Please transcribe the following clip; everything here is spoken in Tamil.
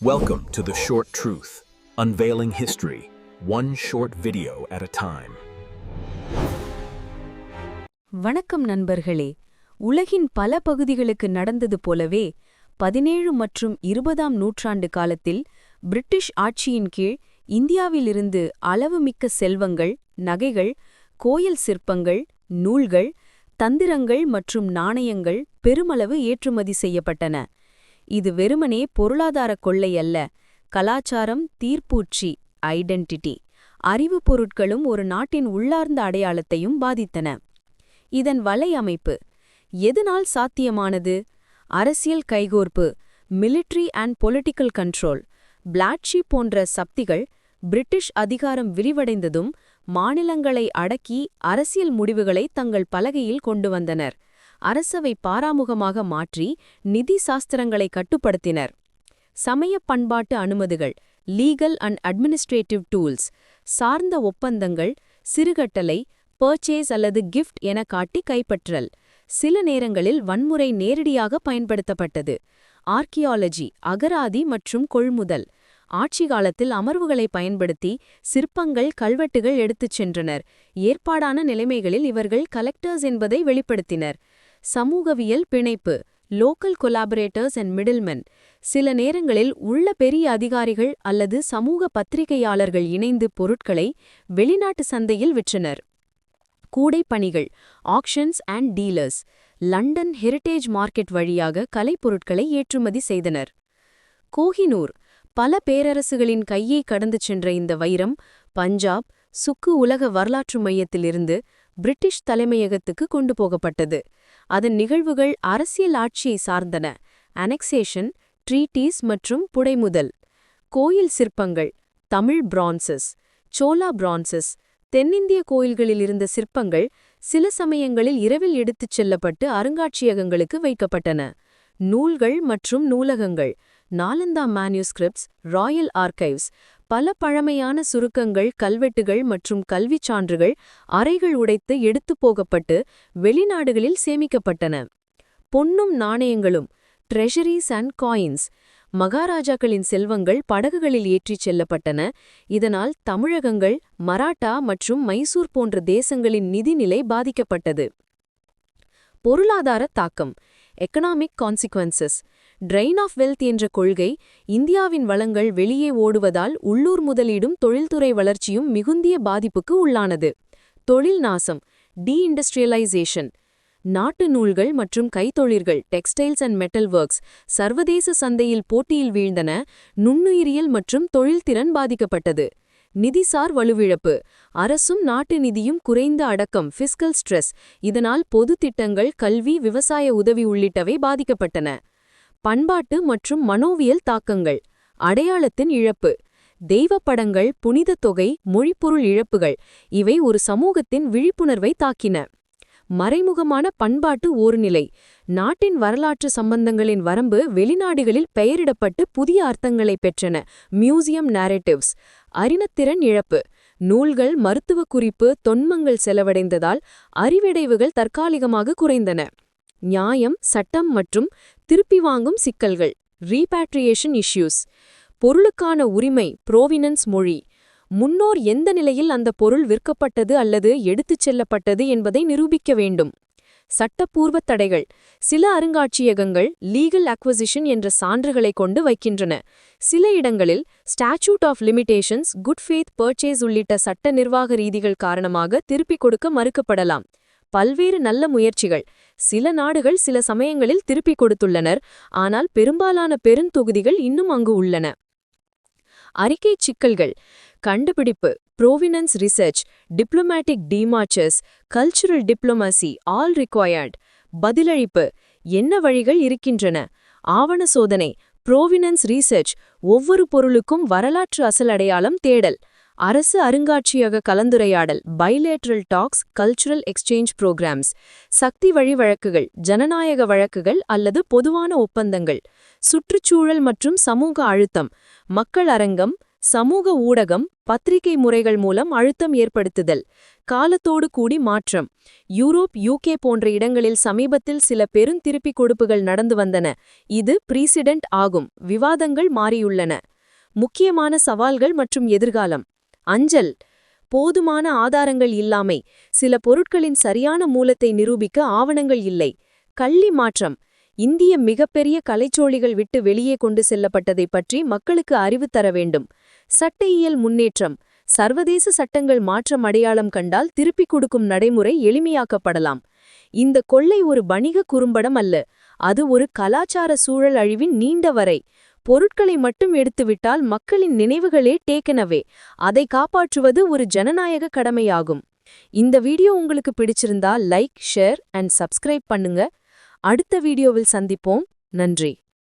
Welcome to The Short Truth, unveiling history, one short video at a time. வணக்கம் நண்பர்களே உலகின் பல பகுதிகளுக்கு நடந்தது போலவே பதினேழு மற்றும் இருபதாம் நூற்றாண்டு காலத்தில் பிரிட்டிஷ் ஆட்சியின் கீழ் இந்தியாவிலிருந்து அளவுமிக்க செல்வங்கள் நகைகள் கோயில் சிற்பங்கள் நூல்கள் தந்திரங்கள் மற்றும் நாணயங்கள் பெருமளவு ஏற்றுமதி செய்யப்பட்டன இது வெறுமனே பொருளாதார கொள்ளை அல்ல. கலாச்சாரம் தீர்ப்பூச்சி ஐடென்டிட்டி அறிவுப் பொருட்களும் ஒரு நாட்டின் உள்ளார்ந்த அடையாளத்தையும் பாதித்தன. இதன் வலையமைப்பு எதனால் சாத்தியமானது? அரசியல் கைகோர்ப்பு மிலிட்ரி அண்ட் பொலிட்டிக்கல் கண்ட்ரோல் பிளாட்ஷி போன்ற சக்திகள் பிரிட்டிஷ் அதிகாரம் விரிவடைந்ததும் மாநிலங்களை அடக்கி அரசியல் முடிவுகளை தங்கள் பலகையில் கொண்டு வந்தனர். அரசவை பாராமுகமாக மாற்றி நிதி சாஸ்திரங்களை கட்டுப்படுத்தினர். சமய பண்பாட்டு அனுமதிகள் லீகல் அண்ட் அட்மினிஸ்ட்ரேட்டிவ் டூல்ஸ் சார்ந்த ஒப்பந்தங்கள் சிறுகட்டளை பர்ச்சேஸ் அல்லது கிஃப்ட் என காட்டி கைப்பற்றல் சில நேரங்களில் வன்முறை நேரடியாக பயன்படுத்தப்பட்டது. ஆர்கியாலஜி அகராதி மற்றும் கொள்முதல் ஆட்சி காலத்தில் அமர்வுகளை பயன்படுத்தி சிற்பங்கள் கல்வெட்டுகள் எடுத்துச் சென்றனர். ஏற்பாடான நிலைமைகளில் இவர்கள் கலெக்டர்ஸ் என்பதை வெளிப்படுத்தினர். சமூகவியல் பிணைப்பு லோக்கல் கொலாபரேட்டர்ஸ் அண்ட் மிடில்மென் சில நேரங்களில் உள்ள பெரிய அதிகாரிகள் அல்லது சமூக பத்திரிகையாளர்கள் இணைந்து பொருட்களை வெளிநாட்டு சந்தையில் விற்றனர். கூடைப்பணிகள் auctions and dealers London heritage market வழியாக கலைப்பொருட்களை ஏற்றுமதி செய்தனர். கோஹினூர் பல பேரரசுகளின் கையை கடந்து சென்ற இந்த வைரம் பஞ்சாப் சுக்கு உலக வரலாற்று மையத்திலிருந்து பிரிட்டிஷ் தலைமையகத்துக்கு கொண்டு போகப்பட்டது. அதன் நிகழ்வுகள் அரசியல் ஆட்சியை சார்ந்தன. அனெக்சேஷன் ட்ரீட்டீஸ் மற்றும் புடைமுதல். கோயில் சிற்பங்கள் தமிழ் பிரான்சஸ் சோலா பிரான்சஸ் தென்னிந்திய கோயில்களில் இருந்த சிற்பங்கள் சில சமயங்களில் இரவில் எடுத்துச் செல்லப்பட்டு அருங்காட்சியகங்களுக்கு வைக்கப்பட்டன. நூல்கள் மற்றும் நூலகங்கள் நாலந்தா மேன்யூஸ்கிரிப்ட்ஸ் ராயல் ஆர்கைவ்ஸ் பல பழமையான சுருக்கங்கள் கல்வெட்டுகள் மற்றும் கல்விச் சான்றுகள் அறைகள் உடைத்து எடுத்துப் போகப்பட்டு வெளிநாடுகளில் சேமிக்கப்பட்டன. பொன்னும் நாணயங்களும் ட்ரெஷரிஸ் அண்ட் காயின்ஸ் மகாராஜாக்களின் செல்வங்கள் படகுகளில் ஏற்றிச் செல்லப்பட்டன. இதனால் தமிழகங்கள் மராட்டா மற்றும் மைசூர் போன்ற தேசங்களின் நிதிநிலை பாதிக்கப்பட்டது. பொருளாதார தாக்கம். Economic consequences drain of wealth என்ற கொள்கை இந்தியாவின் வளங்கள் வெளியே ஓடுவதால் உள்ளூர் முதலீடும் தொழில்துறை வளர்ச்சியும் மிகுந்திய பாதிப்புக்கு உள்ளானது. தொழில் நாசம் டீஇண்டஸ்ட்ரியலைசேஷன் நாட்டு நூல்கள் மற்றும் கைத்தொழில்கள் டெக்ஸ்டைல்ஸ் அண்ட் மெட்டல் ஒர்க்ஸ் சர்வதேச சந்தையில் போட்டியில் வீழ்ந்தன நுண்ணுயிரியல் மற்றும் தொழில்திறன் பாதிக்கப்பட்டது. நிதிசார் வலுவிழப்பு. அரசும் நாட்டு நிதியும் குறைந்த அடக்கம் ஃபிஸ்கல் ஸ்ட்ரெஸ் இதனால் பொது திட்டங்கள் கல்வி விவசாய உதவி உள்ளிட்டவை பாதிக்கப்பட்டன. பண்பாட்டு மற்றும் மனோவியல் தாக்கங்கள். அடையாளத்தின் இழப்பு. தெய்வப்படங்கள் புனித தொகை மொழிப்பொருள் இழப்புகள். இவை ஒரு சமூகத்தின் விழிப்புணர்வை தாக்கின. மறைமுகமான பண்பாட்டு ஓர்நிலை. நாட்டின் வரலாற்று சம்பந்தங்களின் வரம்பு வெளிநாடுகளில் பெயரிடப்பட்டு புதிய அர்த்தங்களை பெற்றன. மியூசியம் நேரேட்டிவ்ஸ் அறிணத்திறன் இழப்பு. நூல்கள் மருத்துவ குறிப்பு தொன்மங்கள் செலவடைந்ததால் அறிவிடைவுகள் தற்காலிகமாக குறைந்தன. நியாயம் சட்டம் மற்றும் திருப்பி வாங்கும் சிக்கல்கள். ரீபேட்ரியேஷன் இஷ்யூஸ் பொருளுக்கான உரிமை புரோவினன்ஸ் மொழி. முன்னோர் எந்த நிலையில் அந்த பொருள் விற்கப்பட்டது அல்லது எடுத்துச் செல்லப்பட்டது என்பதை நிரூபிக்க வேண்டும். சட்டப்பூர்வ தடைகள். சில அருங்காட்சியகங்கள் லீகல் அக்வசிஷன் என்ற சான்றுகளை கொண்டு வைக்கின்றன. சில இடங்களில் statute of limitations good faith purchase உள்ளிட்ட சட்ட நிர்வாக ரீதிகள் காரணமாக திருப்பிக் கொடுக்க மறுக்கப்படலாம். பல்வேறு நல்ல முயற்சிகள். சில நாடுகள் சில சமயங்களில் திருப்பிக் கொடுத்துள்ளனர். ஆனால் பெரும்பாலான பெருந்தொகுதிகள் இன்னும் அங்கு உள்ளன. அறிக்கை சிக்கல்கள் கண்டுபிடிப்பு provenance research diplomatic demarches cultural diplomacy all required பதிலளிப்பு என்ன வழிகள் இருக்கின்றன? ஆவண சோதனை ப்ரோவினன்ஸ் ரீசர்ச் ஒவ்வொரு பொருளுக்கும் வரலாற்று அசல் அடையாளம் தேடல். அரசு அருங்காட்சியக கலந்துரையாடல் bilateral talks cultural exchange programmes சக்தி வழி வழக்குகள் ஜனநாயக வழக்குகள் அல்லது பொதுவான ஒப்பந்தங்கள் சுற்றுச்சூழல் மற்றும் சமூக அழுத்தம் மக்கள் அரங்கம் சமூக ஊடகம் பத்திரிகை முறைகள் மூலம் அழுத்தம் ஏற்படுத்துதல் காலத்தோடு கூடி மாற்றம் யூரோப் யூகே போன்ற இடங்களில் சமீபத்தில் சில பெருந்திருப்பிக் கொடுப்புகள் நடந்து வந்தன. இது பிரீசிடென்ட் ஆகும். விவாதங்கள் மாறியுள்ளன. முக்கியமான சவால்கள் மற்றும் எதிர்காலம். அஞ்சல். போதுமான ஆதாரங்கள் இல்லாமை. சில பொருட்களின் சரியான மூலத்தை நிரூபிக்க ஆவணங்கள் இல்லை. கள்ளி மாற்றம். இந்திய மிகப்பெரிய கலைச்சோழிகள் விட்டு வெளியே கொண்டு செல்லப்பட்டதை பற்றி மக்களுக்கு அறிவு தர வேண்டும். சட்டையியல் முன்னேற்றம். சர்வதேச சட்டங்கள் மாற்றம் அடையாளம் கண்டால் திருப்பிக் கொடுக்கும் நடைமுறை எளிமையாக்கப்படலாம். இந்த கொள்ளை ஒரு வணிக குறும்படம் அல்ல. அது ஒரு கலாச்சார சூழல் அழிவின் நீண்ட வரை. பொருட்களை மட்டும் எடுத்துவிட்டால் மக்களின் நினைவுகளே டேக்கனவே. அதை காப்பாற்றுவது ஒரு ஜனநாயக கடமையாகும். இந்த வீடியோ உங்களுக்கு பிடிச்சிருந்தா லைக் ஷேர் அண்ட் சப்ஸ்கிரைப் பண்ணுங்க. அடுத்த வீடியோவில் சந்திப்போம். நன்றி.